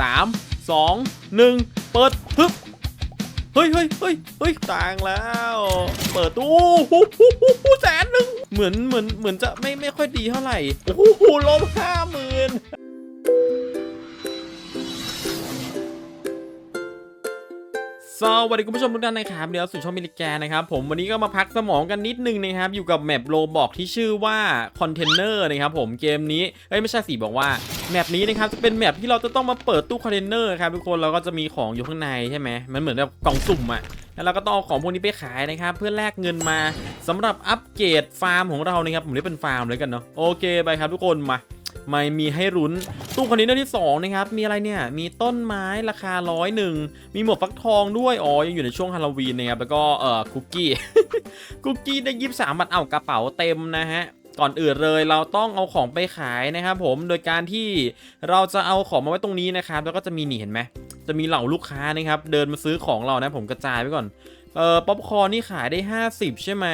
สามสองหนึ่งเปิดฮึบเฮ้ยเฮ้ยเฮ้ยเฮ้ยต่างแล้ว เปิดตู้หูหูหูหูแสนหนึ่งเหมือนเหมือนเหมือนจะไม่ไม่ค่อยดีเท่าไหร่โอ้โหลบห้าหมื่น สวัสดีคุณผู้ชมทุกท่านนะครับเดี๋ยวสู่ช่องมิลิแกนนะครับผมวันนี้ก็มาพักสมองกันนิดนึงนะครับอยู่กับแมปโลบอกที่ชื่อว่าคอนเทนเนอร์นะครับผมเกมนี้เอ้ยไม่ใช่สิบอกว่าแมปนี้นะครับจะเป็นแมปที่เราจะต้องมาเปิดตู้คอนเทนเนอร์ครับทุกคนเราก็จะมีของอยู่ข้างในใช่ไหมมันเหมือนแบบกล่องสุ่มอะแล้วเราก็ต้องเอาของพวกนี้ไปขายนะครับเพื่อแลกเงินมาสำหรับอัปเกรดฟาร์มของเรานะครับผมเรียกเป็นฟาร์มเลยกันเนาะโอเคไปครับทุกคนมา ไม่มีให้รุ้นตู้คอนเทนเนอร์ที่2นะครับมีอะไรเนี่ยมีต้นไม้ราคาร้อยหนึ่งมีหมวกฟักทองด้วยอ๋อยังอยู่ในช่วงฮาโลวีนนะครับแล้วก็เอ่อคุกกี้คุกกี้ได้ยี่สามบาทเอากระเป๋าเต็มนะฮะก่อนอื่นเลยเราต้องเอาของไปขายนะครับผมโดยการที่เราจะเอาของมาไว้ตรงนี้นะครับแล้วก็จะมีนี่เห็นไหมจะมีเหล่าลูกค้านะครับเดินมาซื้อของเรานะผมกระจายไว้ก่อนเอ่อป๊อปคอร์นนี่ขายได้ 50 ใช่ไหม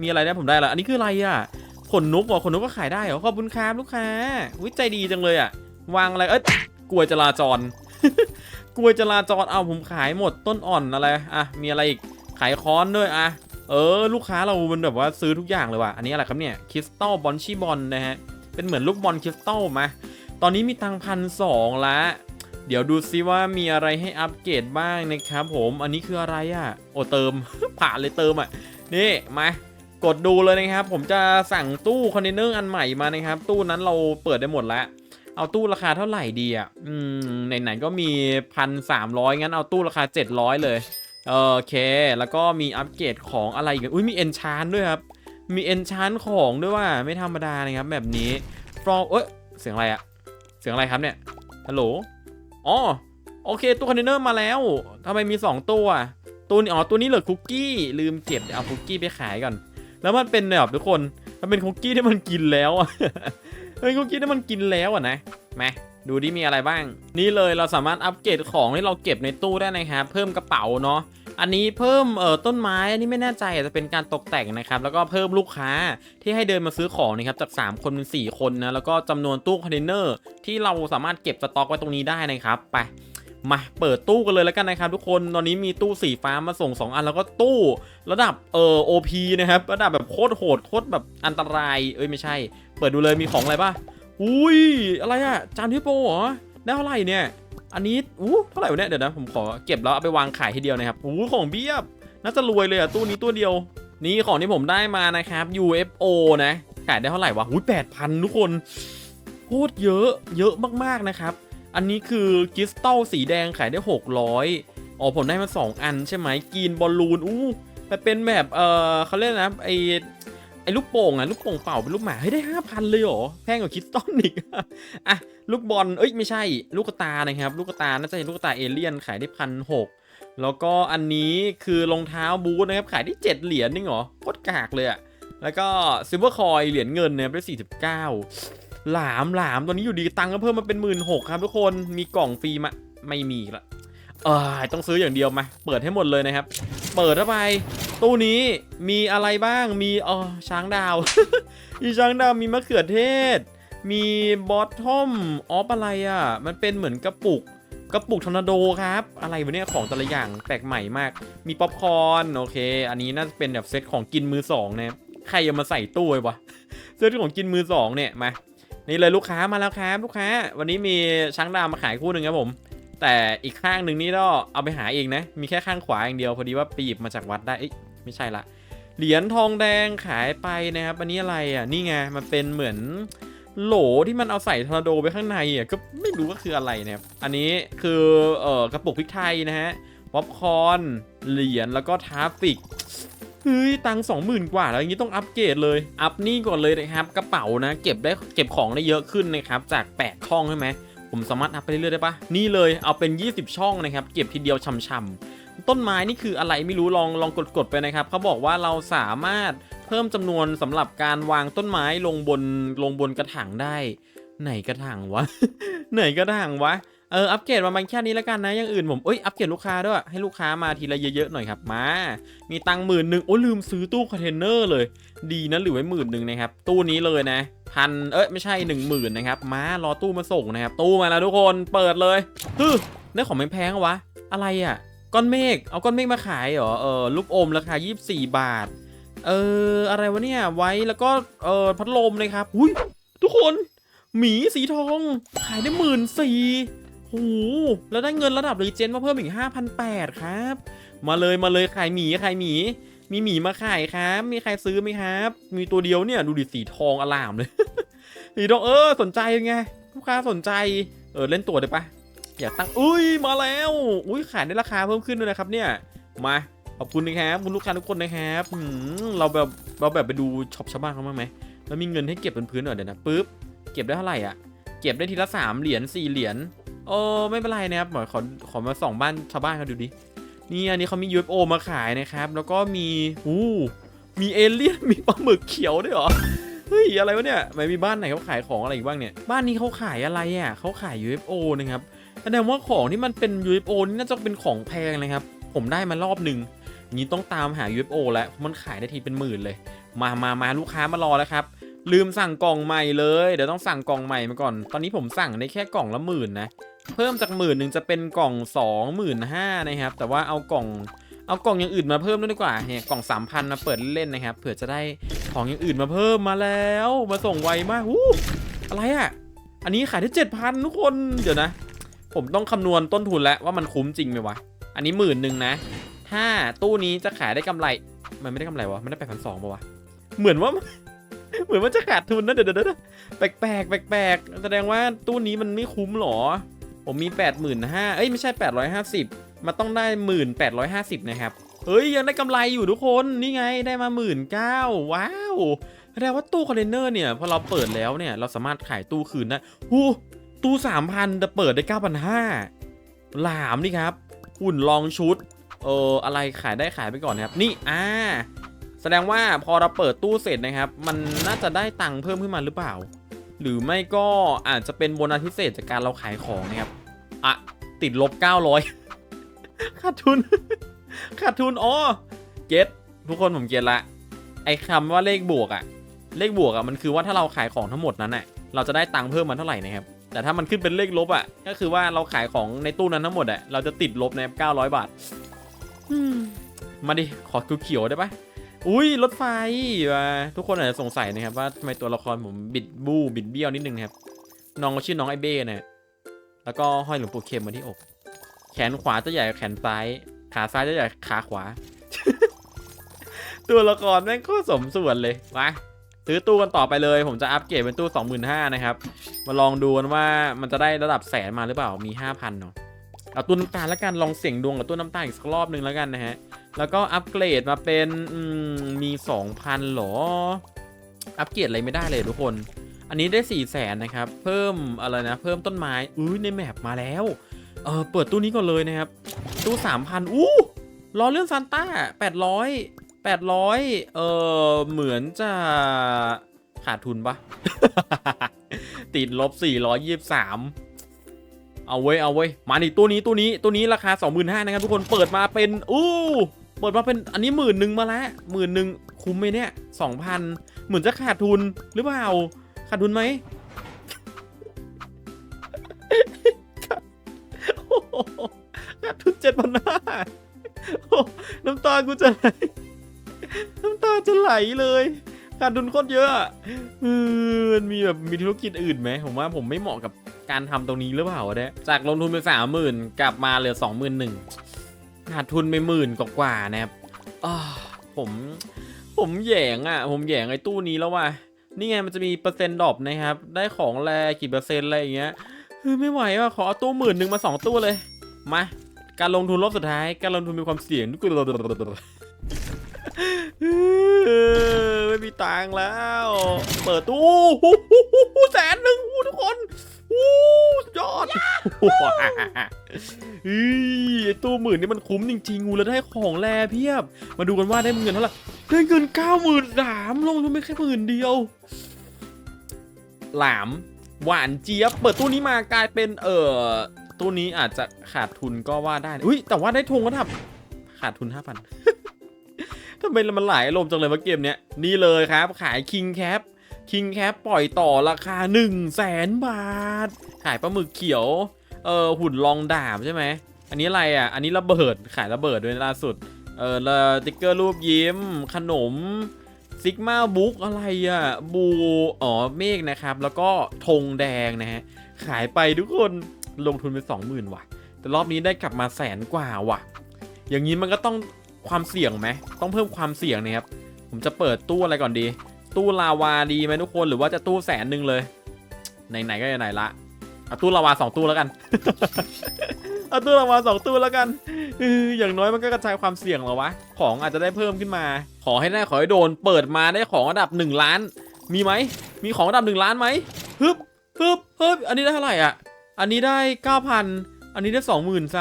มีอะไรได้ผมได้ละอันนี้คืออะไรอะ ขนนกเหรอขนนกก็ขายได้เหรอขอบคุณครับลูกค้าวิใจดีจังเลยอะ วางอะไรเอ้ยกลัวจราจร กลัวจราจรเอาผมขายหมดต้นอ่อนอะไรอะมีอะไรอีกขายค้อนด้วยอะเออ ลูกค้าเรามันแบบว่าซื้อทุกอย่างเลยว่ะอันนี้อะไรครับเนี่ยคริสตัลบอลชีบอลนะฮะเป็นเหมือนลูกบอลคริสตัลมาตอนนี้มีตังพันสองละเดี๋ยวดูซิว่ามีอะไรให้อัปเกรดบ้างนะครับผมอันนี้คืออะไรอะ โอเติม ผ่านเลยเติมอะนี่มา กดดูเลยนะครับ ผมจะสั่งตู้คอนเทนเนอร์อันใหม่มานะครับ ตู้นั้นเราเปิดได้หมดแล้ว เอาตู้ราคาเท่าไหร่ดีอะ อืม ไหนๆก็มีพันสามร้อยงั้นเอาตู้ราคา700เลย โอเค แล้วก็มีอัปเกรดของอะไรอีกอุ้ยมีเอนชานด้วยครับ มีเอนชานของด้วยว่าไม่ธรรมดานะครับ แบบนี้ฟลอเอ้ยเสียงอะไรอะเสียงอะไรครับเนี่ย ฮัลโหล อ๋อ โอเค ตู้คอนเทนเนอร์มาแล้วทำไมมี2ตัว ตัวนี้อ๋อ ตัวนี้เหลือคุกกี้ ลืมเก็บเดี๋ยวเอาคุกกี้ไปขายก่อน แล้วมันเป็นแบบทุกคน มันเป็นคุกกี้ที่มันกินแล้วอะเป็นคุกกี้ที่มันกินแล้วอะนะมาดูดิมีอะไรบ้าง นี่เลยเราสามารถอัปเกรดของที่เราเก็บในตู้ได้นะครับ เพิ่มกระเป๋าเนาะอันนี้เพิ่มเอ่อต้นไม้อันนี้ไม่แน่ใจอาจจะเป็นการตกแต่งนะครับ แล้วก็เพิ่มลูกค้าที่ให้เดินมาซื้อของนะครับจาก 3 คนเป็น4คนนะแล้วก็จำนวนตู้คอนเทนเนอร์ที่เราสามารถเก็บสต็อกไว้ตรงนี้ได้นะครับไป มาเปิดตู้กันเลยแล้วกันนะครับทุกคนตอนนี้มีตู้สีฟ้ามาส่ง 2 อันแล้วก็ตู้ระดับเอ่อ OP นะครับระดับแบบโคตรโหดโคตรแบบอันตรายเอ้ยไม่ใช่ เปิดดูเลยมีของอะไรป่ะอุ้ยอะไรอะจานที่โปเหรอได้เท่าไหร่เนี่ย อันนี้อู้เท่าไหร่วะเนี่ยเดี๋ยวนะผมขอเก็บแล้วเอาไปวางขายทีเดียวนะครับอู้ของเบี้ยบน่าจะรวยเลยอะตู้นี้ตัวเดียว นี่ของที่ผมได้มานะครับ UFO นะขายได้เท่าไหร่วะอุ้ยแปดพันทุกคนโคตรเยอะเยอะมากๆนะครับ อันนี้คือคริสตัลสีแดงขายได้ 600อ๋อผมได้มา2 อันใช่ไหมกรีนบอลลูนอู้แต่เป็นแบบเออเขาเรียกนะไอไอลูกโป่งอะลูกโป่งเป่าเป็นลูกหมาเฮ้ยได้5,000เลยเหรอแพงกว่าคริสตัลอีกอะลูกบอลเอ้ยไม่ใช่ ลูกตานะครับ ลูกตาน่าจะเป็นลูกตาเอเลี่ยนขายได้พันหกแล้วก็อันนี้คือรองเท้าบูทนะครับขายได้7เหรียญนี่เหรอโคตรกากเลยอะแล้วก็ซิลเวอร์คอยเหรียญเงินเนี่ยได้49 หลามหลามตอนนี้อยู่ดีตังค์ก็เพิ่มมาเป็นหมื่นหกครับทุกคนมีกล่องฟรีมาไม่มีละเออต้องซื้ออย่างเดียวมา เปิดให้หมดเลยนะครับ เปิดเข้าไป ตู้นี้มีอะไรบ้างมีเออช้างดาว มีช้างดาวมีมะเขือเทศ มีบอททอมออฟอะไรอะ มันเป็นเหมือนกระปุกกระปุกทอร์นาโดครับ อะไรวะเนี่ยของแต่ละอย่างแปลกใหม่มาก มีป๊อปคอร์นโอเค อันนี้น่าจะเป็นแบบเซตของกินมือสองนะใครเอามาใส่ตู้ไว้วะเซตของกินมือสองเนี่ยมา นี่เลยลูกค้ามาแล้วครับลูกค้า วันนี้มีช้างดาวมาขายคู่หนึ่งครับผม แต่อีกข้างหนึ่งนี่ก็เอาไปหาเองนะ มีแค่ข้างขวาอย่างเดียวพอดีว่าไปหยิบมาจากวัดได้เอ้ยไม่ใช่ละเหรียญทองแดงขายไปนะครับอันนี้อะไรอะนี่ไงมันเป็นเหมือนโหลที่มันเอาใส่ทอร์นาโดไปข้างในอะก็ไม่รู้ว่าคืออะไรนะครับอันนี้คือเอ่อกระปุกพริกไทยนะฮะป๊อปคอนเหรียญแล้วก็ทาฟิก เฮ้ยตังสองหมื่นกว่าแล้วอย่างนี้ต้องอัปเกรดเลย อัพนี่ก่อนเลยนะครับกระเป๋านะ เก็บได้เก็บของได้เยอะขึ้นนะครับจาก8ช่องใช่ไหมผมสามารถอัพไปเรื่อยๆได้ปะนี่เลยเอาเป็น 20 ช่องนะครับเก็บทีเดียวช่ำๆต้นไม้นี่คืออะไรไม่รู้ลองลองกดๆไปนะครับเขาบอกว่าเราสามารถเพิ่มจำนวนสำหรับการวางต้นไม้ลงบนลงบนกระถางได้ ไหนกระถางวะ ไหนกระถางวะ เอออัปเกรดมามันแค่นี้แล้วกันนะอย่างอื่นผมเอ้ยอัปเกรดลูกค้าด้วยให้ลูกค้ามาทีละเยอะๆหน่อยครับมา มีตังหมื่นหนึ่งโอ้ลืมซื้อตู้คอนเทนเนอร์เลย ดีนะเหลือไว้หมื่นหนึ่งนะครับตู้นี้เลยนะพันเอ้ยไม่ใช่หนึ่งหมื่นนะครับมารอตู้มาส่งนะครับตู้มาแล้วทุกคนเปิดเลยฮึได้ของแพงวะอะไรอะก้อนเมฆเอาก้อนเมฆมาขายเหรอเออลูกอมราคา 24 บาท เอออะไรวะเนี่ยไว้แล้วก็เออพัดลมเลยครับอุ้ยทุกคนหมีสีทองขายได้หมื่นสี่ โอ้โหแล้วได้เงินระดับรีเจนมาเพิ่มอีก5,800ครับ มาเลยมาเลยขายหมีขายหมี มีหมีมาขายครับ มีใครซื้อไหมครับ มีตัวเดียวเนี่ยดูดิสีทองอลามเลยสีทองเออสนใจไงลูกค้าสนใจเออเล่นตัวได้ปะอยากตั้งอุ้ยมาแล้วอุ้ยขายได้ราคาเพิ่มขึ้นด้วยนะครับเนี่ยมาขอบคุณนะครับคุณลูกค้าทุกคนนะครับเราแบบเราแบบไปดูช็อปชาวบ้านเขาบ้างไหมแล้วมีเงินให้เก็บบนพื้นหน่อยเดี๋ยวนะปึ๊บเก็บได้เท่าไหร่อะเก็บได้ทีละสามเหรียญสี่เหรียญ โอ้ไม่เป็นไรนะครับขอขอมาส่องบ้านชาวบ้านเขาดูดินี่อันนี้เขามี UFO มาขายนะครับ แล้วก็มีอู้มีเอเลี่ยนมีปลาหมึกเขียวด้วยเหรอเฮ้ยอะไรวะเนี่ยไม่มีบ้านไหนเขาขายของอะไรอีกบ้างเนี่ยบ้านนี้เขาขายอะไรอะเขาขาย UFO นะครับแสดงว่าของที่มันเป็น UFO นี่น่าจะเป็นของแพงเลยครับ ผมได้มารอบหนึ่งนี้ต้องตามหา UFO แล้วเพราะมันขายได้ทีเป็นหมื่นเลย มามามาลูกค้ามารอแล้วครับลืมสั่งกล่องใหม่เลย เดี๋ยวต้องสั่งกล่องใหม่มาก่อน ตอนนี้ผมสั่งได้แค่กล่องละหมื่นนะ เพิ่มจากหมื่นหนึ่งจะเป็นกล่องสองหมื่นห้านะครับ แต่ว่าเอากล่องเอากล่องอย่างอื่นมาเพิ่มด้วยดีกว่าเนี่ยกล่องสามพันมาเปิดเล่นๆนะครับเผื่อจะได้ของอย่างอื่นมาเพิ่มมาแล้วมาส่งไวมากอู้อะไรอะ่ะ อันนี้ขายได้เจ็ดพันทุกคนเดี๋ยวนะ ผมต้องคำนวณต้นทุนแล้วว่ามันคุ้มจริงไหมวะ อันนี้หมื่นหนึ่งนะ ถ้าตู้นี้จะขายได้กำไร มันไม่ได้กำไรวะมันได้แปดพันสองป่าวะเหมือนว่าเหมือนว่าจะขาดทุนนะเดี๋ยวเดี๋ยวเดี๋ยวแปลกแปลกแปลกแปลกแสดงว่าตู้นี้มันไม่คุ้มหรอ ผมมีแปดหมื่นห้าเอ้ยไม่ใช่แปดร้อยห้าสิบมันต้องได้หมื่นแปดร้อยห้าสิบนะครับ เฮ้ย ยังได้กำไรอยู่ทุกคนนี่ไงได้มาหมื่นเก้าว้าวแสดงว่าตู้คอนเทนเนอร์เนี่ยพอเราเปิดแล้วเนี่ยเราสามารถขายตู้คืนได้หูตู้สามพันแต่เปิดได้เก้าพันห้าหลามนี่ครับหุ่นลองชุดเอออะไรขายได้ขายไปก่อนนะครับนี่อ่าแสดงว่าพอเราเปิดตู้เสร็จนะครับ มันน่าจะได้ตังค์เพิ่มขึ้นมาหรือเปล่า หรือไม่ก็อาจจะเป็นโบนัสพิเศษจากการเราขายของนะครับ อะติดลบ 900 ขาดทุน ขาดทุนอ๋อเก็ตทุกคนผมเก็ตละ ไอ้คำว่าเลขบวกอะเลขบวกอะมันคือว่าถ้าเราขายของทั้งหมดนั้นอะเราจะได้ตังค์เพิ่มมาเท่าไหร่นะครับ แต่ถ้ามันขึ้นเป็นเลขลบอะก็คือว่าเราขายของในตู้นั้นทั้งหมดอะเราจะติดลบนะครับ900 บาทอืมมาดิ ขอเขียวๆได้ปะอุ้ยรถไฟว่ะทุกคนอาจจะสงสัยนะครับว่าทำไมตัวละครผมบิดบูบิดเบี้ยวนิดนึงนะครับน้องเขาชื่อน้องไอเบ้เนี่ย แล้วก็ห้อยหลวงปู่เข็มมาที่อก แขนขวาจะใหญ่แขนซ้าย ขาซ้ายจะใหญ่ขาขวา ตัวละครแม่งโคตรสมส่วนเลยมาซื้อตู้กันต่อไปเลย ผมจะอัปเกรดเป็นตู้ 25,000นะครับ มาลองดูกันว่ามันจะได้ระดับแสนมาหรือเปล่า มี 5,000เนาะ เอาตู้น้ำตาลแล้วกัน ลองเสี่ยงดวงกับตู้น้ำตาลอีกสักรอบหนึ่งแล้วกันนะฮะ แล้วก็อัปเกรดมาเป็นมมี2,000หรอ อัปเกรดอะไรไม่ได้เลยทุกคน อันนี้ได้4 0 0แสนนะครับ เพิ่มอะไรนะ เพิ่มต้นไม้อุ้ยในแมปมาแล้ว เออเปิดตู้นี้ก่อนเลยนะครับ ตู้3,000อู้รอเลื่อนซานต้า800 800เออเหมือนจะขาดทุนปะติดลบ423เอาเว้ย เอาเว้ย มาดิตัวนี้ตัวนี้ตัวนี้ราคา 25,000นะครับทุกคนเปิดมาเป็นอู้เปิดมาเป็นอันนี้หมื่นหนึ่งมาแล้วหมื่นหนึ่งคุ้มไหมเนี่ยสองพันเหมือนจะขาดทุนหรือเปล่า ขาดทุนไหมขาดทุนเจ็ดพันห้าน้ำตากูจะไหล น้ำตาจะไหลเลยขาดทุนโคตรเยอะมันมีแบบมีธุรกิจอื่นไหมผมว่าผมไม่เหมาะกับการทำตรงนี้หรือเปล่าเนี่ยจากลงทุนไปสามหมื่นกลับมาเหลือสองหมื่นหนึ่งขาดทุนไปหมื่นกว่าๆนะครับผมผมแยงอะ ผมแยงไอ้ตู้นี้แล้วว่ะ นี่ไงมันจะมีเปอร์เซ็นต์ดรอปนะครับ ได้ของแรกี่เปอร์เซ็นต์อะไรอย่างเงี้ยคือไม่ไหวว่ะขอเอาตู้หมื่นหนึ่งมาสองตู้เลย มา การลงทุนรอบสุดท้าย การลงทุนมีความเสี่ยงทุกคนไม่มีตังค์แล้ว เปิดตู้หูหูหูแสนหนึ่งหูทุกคน หูสุดยอดเฮ้ยไอ้ตู้หมื่นนี่มันคุ้มจริงๆงูแล้วได้ของแรเพียบ มาดูกันว่าได้เงินเท่าไหร่ได้เงินเก้าหมื่นสามลงทุนไปแค่หมื่นเดียว หลาม หวานเจี๊ยบ เปิดตู้นี้มากลายเป็นเออตู้นี้อาจจะขาดทุนก็ว่าได้นะอุ้ยแต่ว่าได้ทุนก็ทำขาดทุน5,000ทำไมมันหลายอารมณ์จังเลยว่าเกมเนี้ยนี่เลยครับ ขาย King Cap King Cap ป 킹แคปปล่อยต่อราคา 1 0 0 0 0แสนบาท ขายปลาหมึกเขียว เออหุ่นลองดาบใช่ไหม อันนี้อะไรอะ อันนี้ระเบิด ขายระเบิดด้วยล่าสุด เออลติ๊กเกอร์รูปยิ้ม ขนมซิกมาบุ๊กอะไรอะ บู อ๋อ เมฆนะครับ แล้วก็ธงแดงนะฮะ ขายไปทุกคน ลงทุนไป 20,000 ว่ะ แต่รอบนี้ได้กลับมาแสนกว่าว่ะ อย่างนี้มันก็ต้องความเสี่ยงไหม ต้องเพิ่มความเสี่ยงนะครับ ผมจะเปิดตู้อะไรก่อนดี ตู้ลาวาดีไหมทุกคนหรือว่าจะตู้แสนหนึ่งเลยไหนๆก็ไหนละเอาตู้ลาวาสองตู้แล้วกันเอาตู้ลาวาสองตู้แล้วกันอย่างน้อยมันก็กระจายความเสี่ยงหรอวะของอาจจะได้เพิ่มขึ้นมา ขอให้ได้ขอให้โดนเปิดมาได้ของระดับ1ล้าน มีไหมมีของระดับ1ล้านไหมฮึบฮึบฮึบอันนี้ได้เท่าไหร่อะ อันนี้ได้9,000อันนี้ได้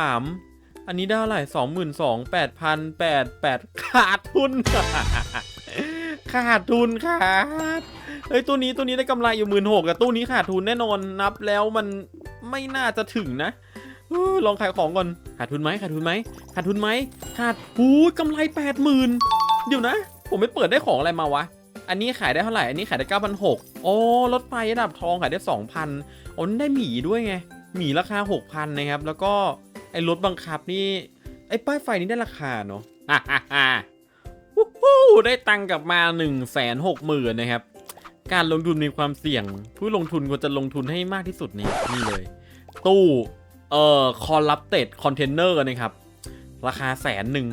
23,000อันนี้ได้เท่าไหร่สองหมื่นสองแปดพันแปดแปดขาดทุน ขาดทุนครับเฮ้ยตัวนี้ตัวนี้ได้กำไรอยู่หมื่นหกแต่ตู้นี้ขาดทุนแน่นอนนับแล้วมันไม่น่าจะถึงนะอลองขายของก่อนขาดทุนไหมขาดทุนไหมขาดทุนไหมขาดหูยกำไรแปดหมื่นเดี๋ยวนะ ผมไม่เปิดได้ของอะไรมาวะ อันนี้ขายได้เท่าไหร่ อันนี้ขายได้เก้าพันหกโอ้รถไฟระดับทองขายได้สองพันโอ้นี่ได้หมีด้วยไงหมีราคาหกพันนะครับ แล้วก็ไอ้รถบังคับนี่ไอ้ป้ายไฟนี้ได้ราคาเนาะฮ่าฮ่า ได้ตังกลับมา1นึ่งแสนหกหมื่นนะครับ การลงทุนมีความเสี่ยง ผู้ลงทุนควรจะลงทุนให้มากที่สุดนี่นี่เลย ตู้เอ่อคอลับเต็ดคอนเทนเนอร์นะครับ ราคาแสนหนึ่ง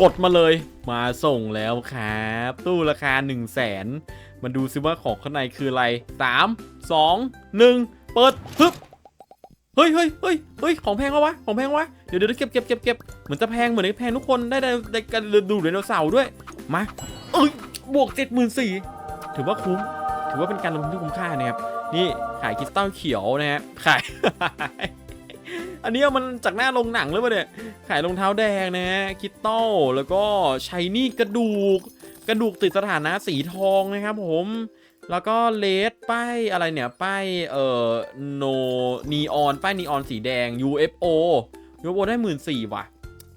กดมาเลยมาส่งแล้วครับ ตู้ราคา1นึ่งแสนมาดูซิว่าของข้างในคืออะไร 3 2 1 เปิดฮึบ เฮ้ยเฮ้ยเฮ้ยเฮ้ยของแพงวะวะของแพงวะเดี๋ยวเดี๋ยวเก็บเก็บเก็บเก็บเหมือนจะแพงเหมือนจะแพงทุกคนได้ได้ได้การดูไดโนเสาร์ด้วยมาเอ้ยบวกเจ็ดหมื่นสี่ถือว่าคุ้ม ถือว่าเป็นการลงทุนที่คุ้มค่านะครับนี่ขายคริสตัลเขียวนะฮะขาย อันนี้มันจากหน้าโรงหนังหรือเปล่าเนี่ยขายรองเท้าแดงนะฮะคริสตัลแล้วก็ชายนี่กระดูก กระดูกติดสถานะสีทองนะครับผม แล้วก็เลสป้ายอะไรเนี่ยป้ายเอ่อโนนีออนป้ายนีออนสีแดง UFO UFO ได้หมื่นสี่ว่ะ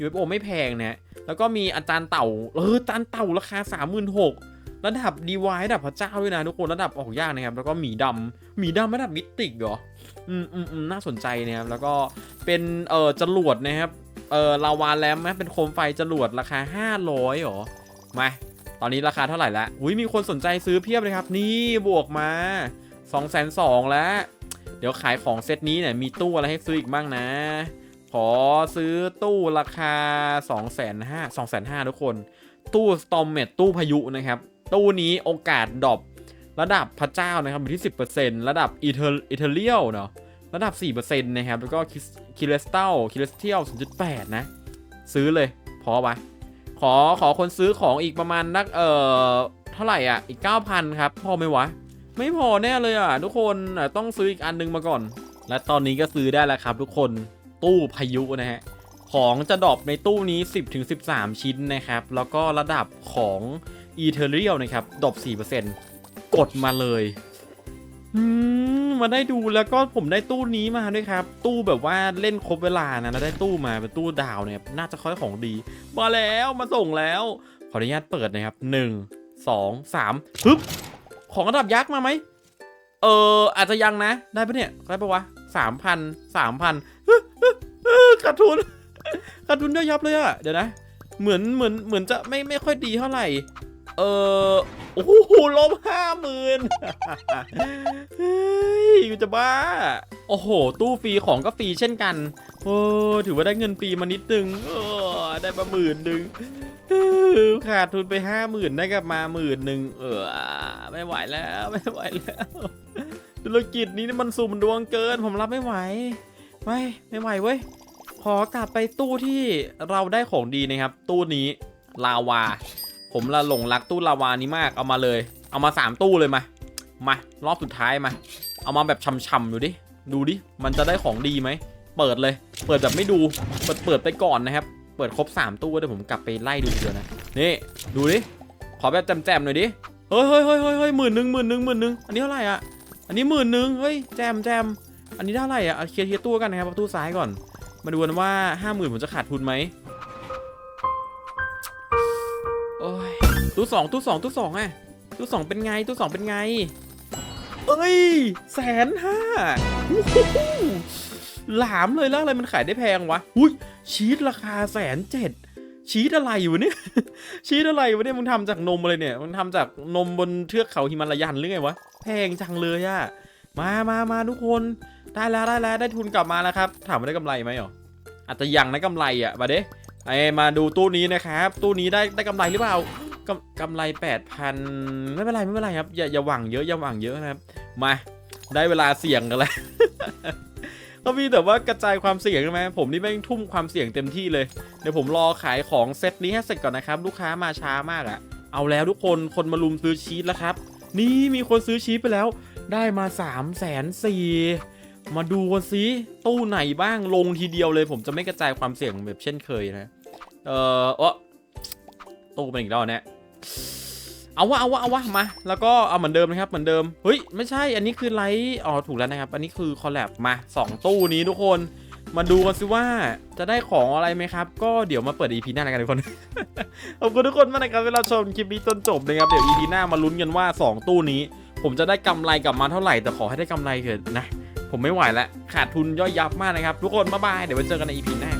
UFO ไม่แพงนะแล้วก็มีอาจารย์เต่าเอออาจารย์เต่าราคา36,000ระดับดีวายระดับพระเจ้าด้วยนะทุกคนระดับออกยากนะครับ แล้วก็หมีดำหมีดำระดับมิติกเหรออืมอืมอืมน่าสนใจนะครับ แล้วก็เป็นเอ่อจรวดนะครับเอ่อลาวาแลมนะเป็นโคมไฟจรวดราคา500เหรอมา ตอนนี้ราคาเท่าไหร่แล้วอุ้ยมีคนสนใจซื้อเพียบเลยครับ นี่บวกมา2องแสนสองแล้ว เดี๋ยวขายของเซตนี้เนี่ยมีตู้อะไรให้ซื้ออีกบ้างนะ ขอซื้อตู้ราคา2องแสนห้าสองแสนห้าทุกคน ตู้สตอมเมตตู้พายุนะครับ ตู้นี้โอกาสดรอประดับพระเจ้านะครับอยู่ที่ 10%ระดับอีเทอร์อีเทเรียลเนาะระดับ 4%นะครับ แล้วก็คิเลสตัลคิเลสเทียล0.8 นะ ซื้อเลย พอปะ ขอขอคนซื้อของอีกประมาณนักเอ่อเท่าไหร่อะอีก 9,000 ครับ พอไหมวะ ไม่พอแน่เลยอะ ทุกคนต้องซื้ออีกอันนึงมาก่อน และตอนนี้ก็ซื้อได้แล้วครับ ทุกคนตู้พายุนะฮะของจะดรอปในตู้นี้ 10-13 ชิ้นนะครับ แล้วก็ระดับของ e t h e r e a l นะครับดรอป4%กดมาเลย อืมมาได้ดูแล้วก็ผมได้ตู้นี้มาด้วยครับ ตู้แบบว่าเล่นครบเวลานะแล้วได้ตู้มาเป็นตู้ดาวเนี่ยน่าจะค่อยของดี มาแล้วมาส่งแล้ว ขออนุญาตเปิดนะครับหนึ่งสองสามปึ๊บของระดับยักษ์มาไหมเอออาจจะยังนะ ได้ปะเนี่ยได้ปะวะสามพันสามพันขาดทุนขาดทุนเยอะยับเลยอะเดี๋ยวนะ เหมือนเหมือนเหมือนจะไม่ไม่ค่อยดีเท่าไหร่ เออ โอ้โหลบห้าหมื่นเฮ้ยกูจะบ้า โอ้โห ตู้ฟรีของก็ฟรีเช่นกัน โอ้ถือว่าได้เงินฟรีมานิดนึงเออได้มาหมื่นหนึ่งขาดทุนไปห้าหมื่นได้กลับมาหมื่นหนึ่งเออไม่ไหวแล้วไม่ไหวแล้วธุรกิจนี้มันสุ่มดวงเกิน ผมรับไม่ไหว ไม่ไม่ไหวเว้ยขอกลับไปตู้ที่เราได้ของดีนะครับ ตู้นี้ลาวา ผมละหลงรักตู้ลาวานี้มากเอามาเลย เอามาสามตู้เลยมา มารอบสุดท้ายมา เอามาแบบช่ำๆดูดิ ดูดิ มันจะได้ของดีไหม เปิดเลย เปิดแบบไม่ดู เปิดเปิดไปก่อนนะครับ เปิดครบ 3 ตู้เดี๋ยวผมกลับไปไล่ดูเดียวนะ นี่ ดูดิ ขอแบบแจมๆหน่อยดิ เฮ้ยเฮ้ยเฮ้ยเฮ้ยเฮ้ยหมื่นหนึ่งหมื่นหนึ่งหมื่นหนึ่งอันนี้เท่าไหร่อะ อันนี้หมื่นหนึ่งเฮ้ย แจมแจมอันนี้ได้อะไรอะ เคลียร์เคลียร์ตู้กันนะครับเอาตู้ซ้ายก่อน มาดูกันว่าห้าหมื่นผมจะขาดทุนไหม ตู้สองตู้สองตู้สองอะตู้สองเป็นไงตู้สองเป็นไง เอ้ยแสนห้าหลามเลยแล้วอะไรมันขายได้แพงวะอุ้ยชีสราคาแสนเจ็ดชีสอะไรอยู่เนี่ยชีสอะไรวะเนี่ยมึงทำจากนมอะไรเนี่ยมึงทำจากนมบนเทือกเขาหิมาลายันหรือไงวะแพงจังเลยอะมามามาทุกคนได้แล้วได้แล้วได้ทุนกลับมาแล้วครับ ถามว่าได้กำไรไหมหรออาจจะยังนะกำไรอะมาเด้ไอมาดูตู้นี้นะครับ ตู้นี้ได้ได้กำไรหรือเปล่า กำไรแปดพันไม่เป็นไรไม่เป็นไรครับอย่าอย่าหวังเยอะอย่าหวังเยอะนะครับมาได้เวลาเสี่ยงกันแล้วก็มีแต่ว่ากระจายความเสี่ยงใช่ไหมผมนี่แม่งทุ่มความเสี่ยงเต็มที่เลยเดี๋ยวผมรอขายของเซตนี้ให้เสร็จก่อนนะครับ ลูกค้ามาช้ามากอะ่ะ เอาแล้วทุกคนคนมาลุมซื้อชีสแล้วครับ นี่มีคนซื้อชีสไปแล้ว ได้มา3ามแสนสี่มาดูกันซิตู้ไหนบ้างลงทีเดียวเลย ผมจะไม่กระจายความเสี่ยงแบบเช่นเคยนะ เออโอะตู้เป็นอีกแล้วเนี่ย เอาวะเอาวะเอาวะมา แล้วก็เอาเหมือนเดิมนะครับเหมือนเดิมเฮ้ยไม่ใช่อันนี้คือไลท์อ๋อถูกแล้วนะครับ อันนี้คือคอลแลบมาสองตู้นี้ทุกคนมาดูกันสิว่าจะได้ของอะไรไหมครับ ก็เดี๋ยวมาเปิด EP หน้ากันทุกคน ขอบคุณทุกคนมากนะครับเวลาชมคลิปนี้จนจบนะครับ เดี๋ยว EP หน้ามาลุ้นกันว่า 2 ตู้นี้ ผมจะได้กำไรกลับมาเท่าไหร่ แต่ขอให้ได้กำไรเถอะนะ ผมไม่ไหวแล้วขาดทุนย่อยยับมากนะครับ ทุกคนบ๊ายบายเดี๋ยวไว้เจอกันใน EP หน้า